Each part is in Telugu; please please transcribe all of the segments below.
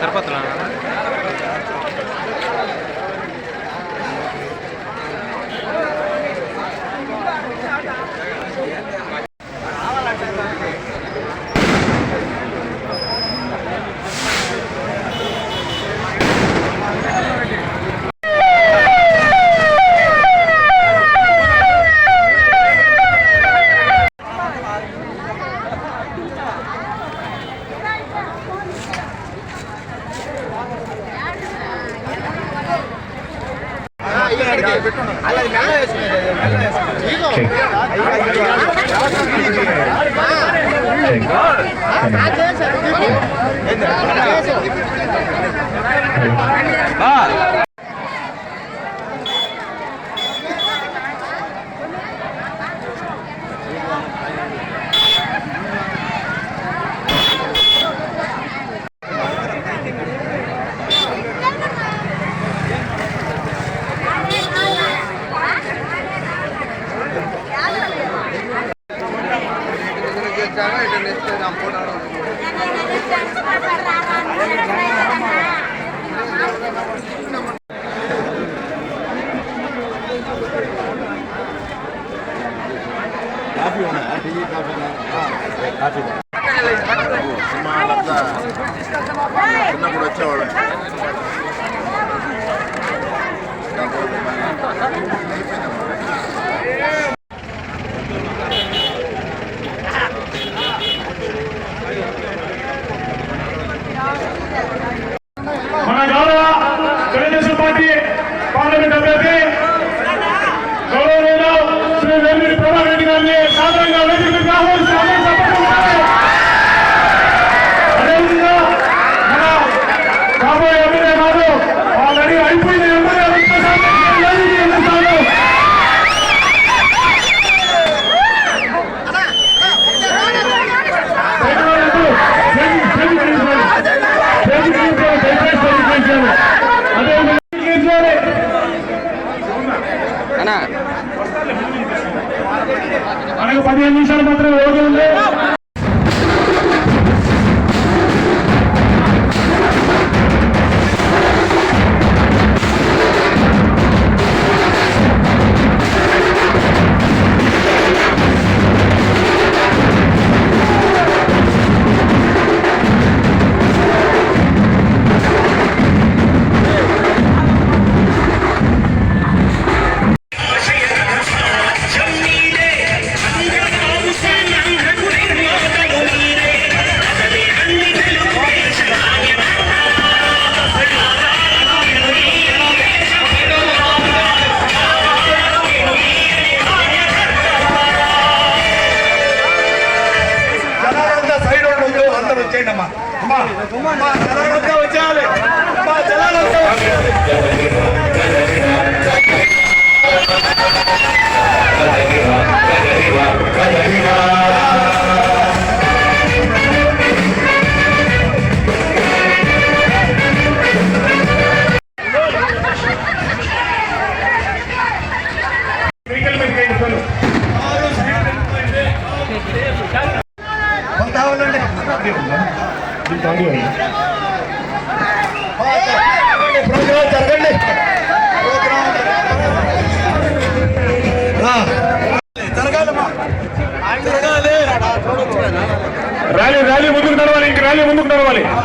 సరిపోతున్నా Thank you. సినిమా వాళ్ళంతా చిన్నప్పుడు వచ్చేవాళ్ళు నిమిషాలు మాత్రం వ్యవధి ఉంది.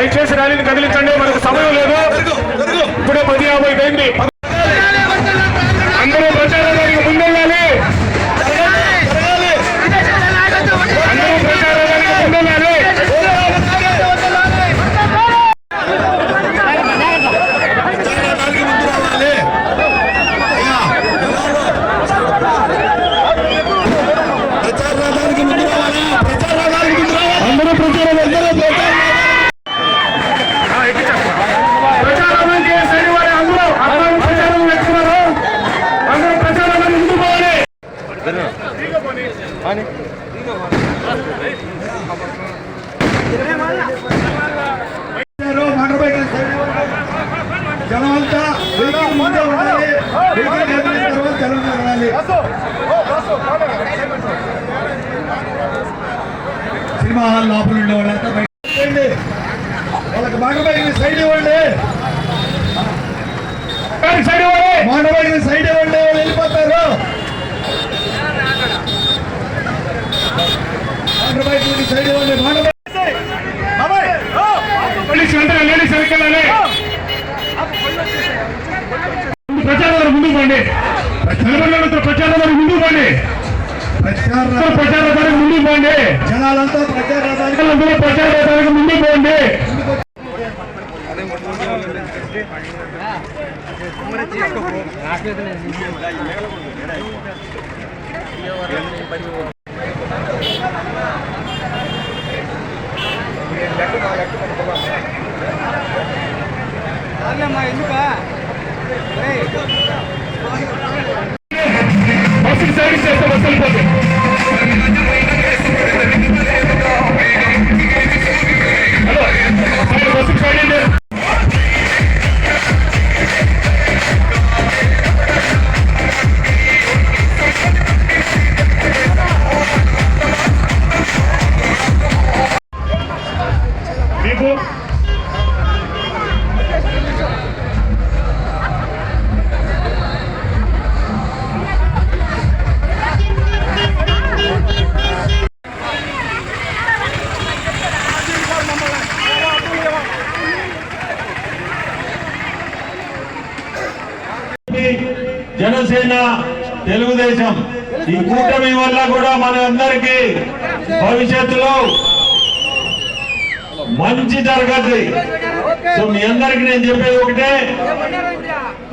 దయచేసి ర్యాలీని కదిలించండి మనకు సమయం లేదు. ఇప్పుడే పది యాభై అయింది. అని సినిమా హాల్ లోపల ఉండే వాళ్ళంతా వాళ్ళకి సైడ్ ఇవ్వండి. సైడ్ ఇవ్వండి. సైడ్ ఇవ్వండి. ప్రచారం ముందుకు పోండి నిలబడినంత ప్రచారం ముందుకు పోండి ప్రచార ప్రచారం ముందుకు పోండి జనాలంతా ప్రచార రథానికి అందరూ ప్రచారం ముందుకు పోండి బస్సులు సర్వీస్ చేస్తే బస్సు వెళ్ళిపోతుంది హలో సైడ్ బస్సు తెలుగుదేశం. ఈ కూటమి వల్ల కూడా మన అందరికీ భవిష్యత్తులో మంచి జరగద్ది. సో మీ అందరికి నేను చెప్పేది ఒకటే.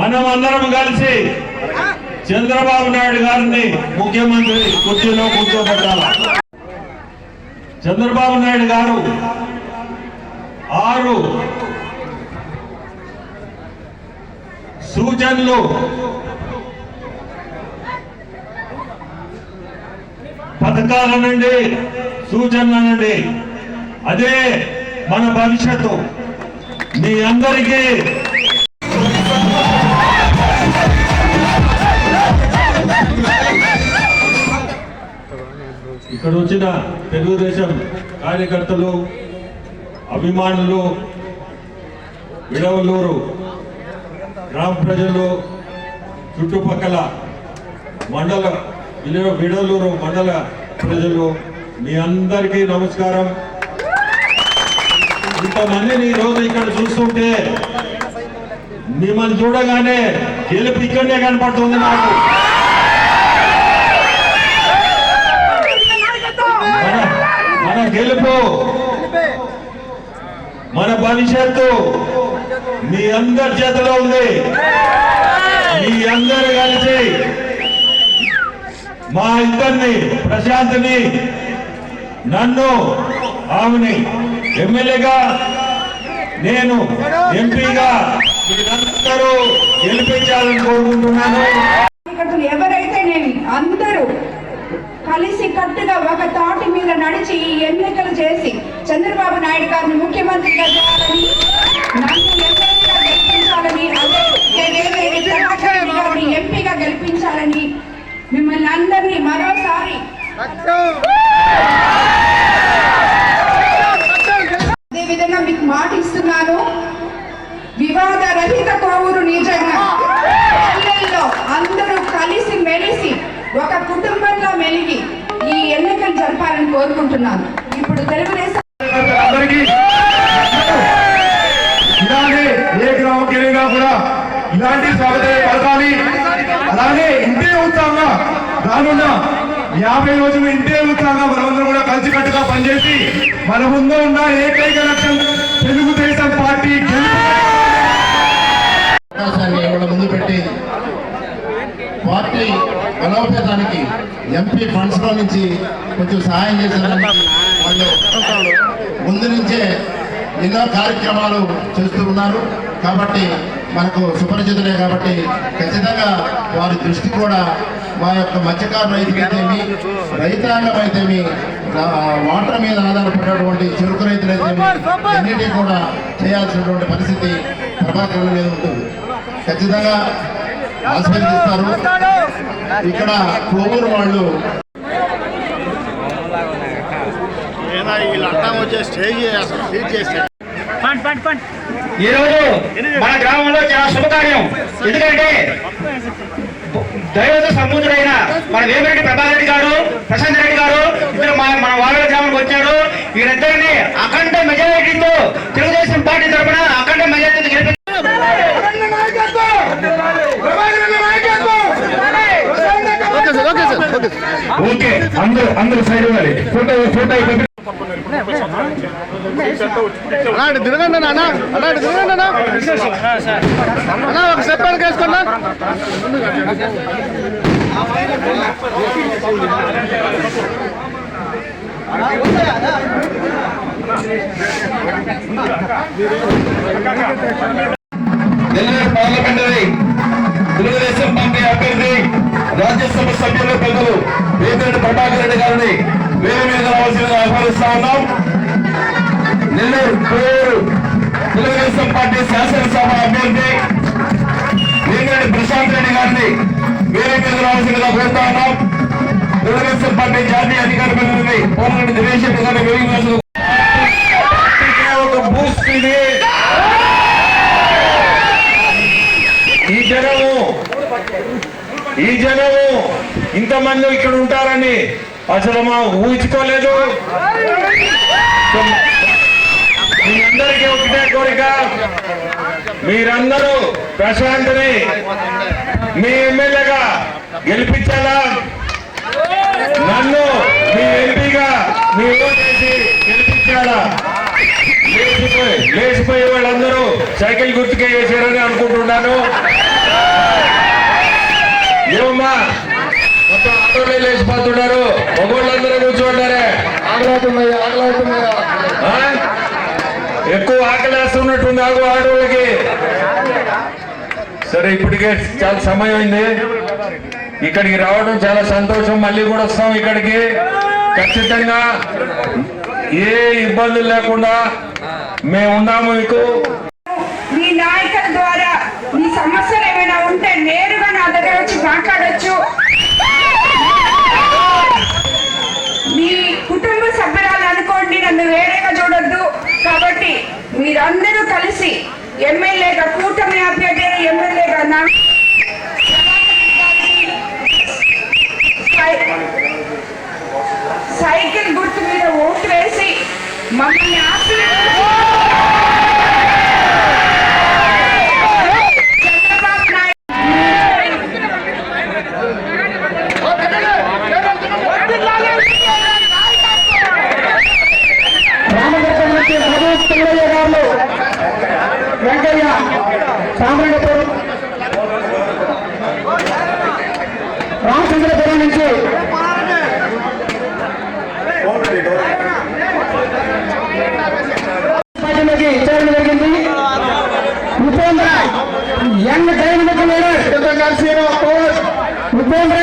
మనం అందరం కలిసి చంద్రబాబు నాయుడు గారిని ముఖ్యమంత్రి కుర్చీలో కూర్చోబెట్టాల? చంద్రబాబు నాయుడు గారు ఆరు సూచనలు పథకాలనండి సూచనలనండి. అదే మన భవిష్యత్తు. మీ అందరికీ ఇక్కడ వచ్చిన తెలుగుదేశం కార్యకర్తలు అభిమానులు విడవలూరు గ్రామ ప్రజలు చుట్టుపక్కల మండల విడ- విడలూరు మండల ప్రజలు మీ అందరికీ నమస్కారం. ఇంతమందిని ఈరోజు రోజు ఇక్కడ చూస్తుంటే మిమ్మల్ని చూడగానే గెలుపు ఇక్కడనే కనపడుతుంది నాకు. మన గెలుపు మన భవిష్యత్తు మీ అందరి చేతిలో ఉంది. మీ అందరు కలిసి మా ఇద్దరిని ప్రశాంత్ని నన్ను ఆమెని ఎమ్మెల్యేగా నేను ఎంపీగా మీరందరూ గెలిపించాలని కోరుకుంటున్నాను. ఎవరైతే నేను అందరూ కలిసి కట్టుగా ఒక తాటి మీద నడిచి ఎన్నికలు చేసి చంద్రబాబు నాయుడు గారిని ముఖ్యమంత్రిగా చేయాలని నన్ను ఎమ్మెల్యేగా గెలిపించాలని అదే రానున్న యాభై రోజులు ఇంటే ఉత్సాహంగా మనమందరం కూడా కలిసికట్టుగా పనిచేసి మన ముందు ఉన్న ఏకైక లక్ష్యం తెలుగుదేశం పార్టీ ముందు పెట్టి పార్టీ బలోపేతానికి ఎంపీ ఫండ్స్లో నుంచి కొంచెం సహాయం చేశారు వాళ్ళు ముందు నుంచే ఎన్నో కార్యక్రమాలు చేస్తూ ఉన్నారు. కాబట్టి మనకు సుపరిచితులే కాబట్టి ఖచ్చితంగా వారి దృష్టి కూడా మా యొక్క మత్స్యకారు రైతులైతేమి రైతాంగం అయితేమి వాటర్ మీద ఆధారపడినటువంటి చెరుకు రైతులైతేమి అన్నిటి కూడా చేయాల్సినటువంటి పరిస్థితి ప్రభాకరణ మీద ఉంటుంది. ఖచ్చితంగా ఆస్వాదిస్తారు. ఇక్కడ కోవూరు వాళ్ళు నిజంగా వీళ్ళు అడ్డం వచ్చే స్టేజ్ అసలు సీట్ చేస్తే? ఈ రోజు మన గ్రామంలో చాలా శుభకార్యం. ఎందుకంటే దైవత సముద్రుడైన మన వేమిరెడ్డి ప్రభాకర్ రెడ్డి గారు ప్రశాంత్ రెడ్డి గారు ఇద్దరు మన వాళ్ళ గ్రామానికి వచ్చారు. వీరిద్దరిని అఖండ మెజారిటీతో తెలుగుదేశం పార్టీ తరఫున అఖండ మెజారిటీతో గెలిపి ఓకే అందరూ అందరూ సైడ్ ఇవ్వాలి. ఫోటో ఫోటో అలాంటి తిరగండి అన్న అలాంటి తిరగండి అన్న అన్న ఒక స్టెప్ వెనక వేసుకోండి నెల్లూరు పార్లమెంటరీ తెలుగుదేశం రాజ్యసభ సభ్యులు పెద్దలు వేమిరెడ్డి ప్రభాకర్ రెడ్డి గారిని వేరే మీద రావాల్సిందిగా ఆహ్వానిస్తా ఉన్నాం. నెల్లూరు కోరు తెలుగుదేశం పార్టీ శాసనసభ అభ్యర్థి వేమిరెడ్డి ప్రశాంత్ రెడ్డి గారిని వేరే మీద రావాల్సిందిగా కోరుతా ఉన్నాం. తెలుగుదేశం పార్టీ జాతీయ అధికార ప్రతినిధి పోలరెడ్డి దినేష్ రెడ్డి గారిని వేరే ఈ జనము ఇంతమంది ఇక్కడ ఉంటారని అసలు మా ఊహించుకోలేదు. మీ అందరికీ ఒకటే కోరిక. మీరందరూ ప్రశాంత్ని మీ ఎమ్మెల్యేగా గెలిపించాలా నన్ను మీ ఎంపీగా మీ ఓటేసి గెలిపించాలా. లేచిపోయి లేచిపోయే వాళ్ళందరూ సైకిల్ గుర్తుకే వేసారని అనుకుంటున్నాను. ఏమమ్మా మొత్తం ఆటోలో లేచిపోతున్నారు మగోళ్ళందరూ కూర్చోండారే? ఎక్కువ ఆకలేస్తున్నట్టుంది ఆగు ఆడవాళ్ళకి. సరే ఇప్పటికే చాలా సమయం అయింది. ఇక్కడికి రావడం చాలా సంతోషం. మళ్ళీ కూడా వస్తాం ఇక్కడికి. ఖచ్చితంగా ఏ ఇబ్బందులు లేకుండా మేము ఉన్నాము మీకు. మీ నాయకుల ద్వారా మీ సమస్యలు మాట్లాడచ్చు. మీ కుటుంబ సభ్యురాలు అనుకోండి నన్ను వేరేగా చూడొద్దు. కాబట్టి మీరందరూ కలిసి ఎమ్మెల్యేగా కూటమి అభ్యర్థి ఎమ్మెల్యేగా నా సై- సైకిల్ గుర్తు మీద ఓటు వేసి మమ్మల్ని ఆశీర్వదించి చంద్రబాబు నాయుడు రామకృష్ణ నుంచి మధు పిల్లయ్య గారు వెంకయ్య సామరంగపురం రామచంద్రపురం నుంచి పార్టీలోకి చేరడం జరిగింది. Upendra young dynamic leader. Upendra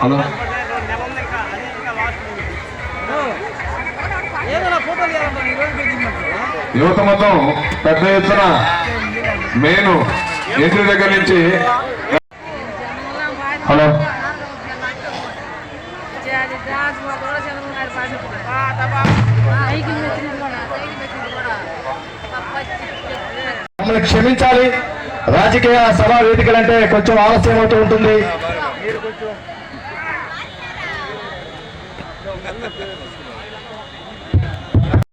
hello. యువత మొత్తం పెద్ద ఎత్తున మెయిన్ ఎంట్రీ దగ్గర నుంచి హలో. మమ్మల్ని క్షమించాలి. రాజకీయ సభా వేదికలంటే కొంచెం ఆలస్యం అవుతూ ఉంటుంది.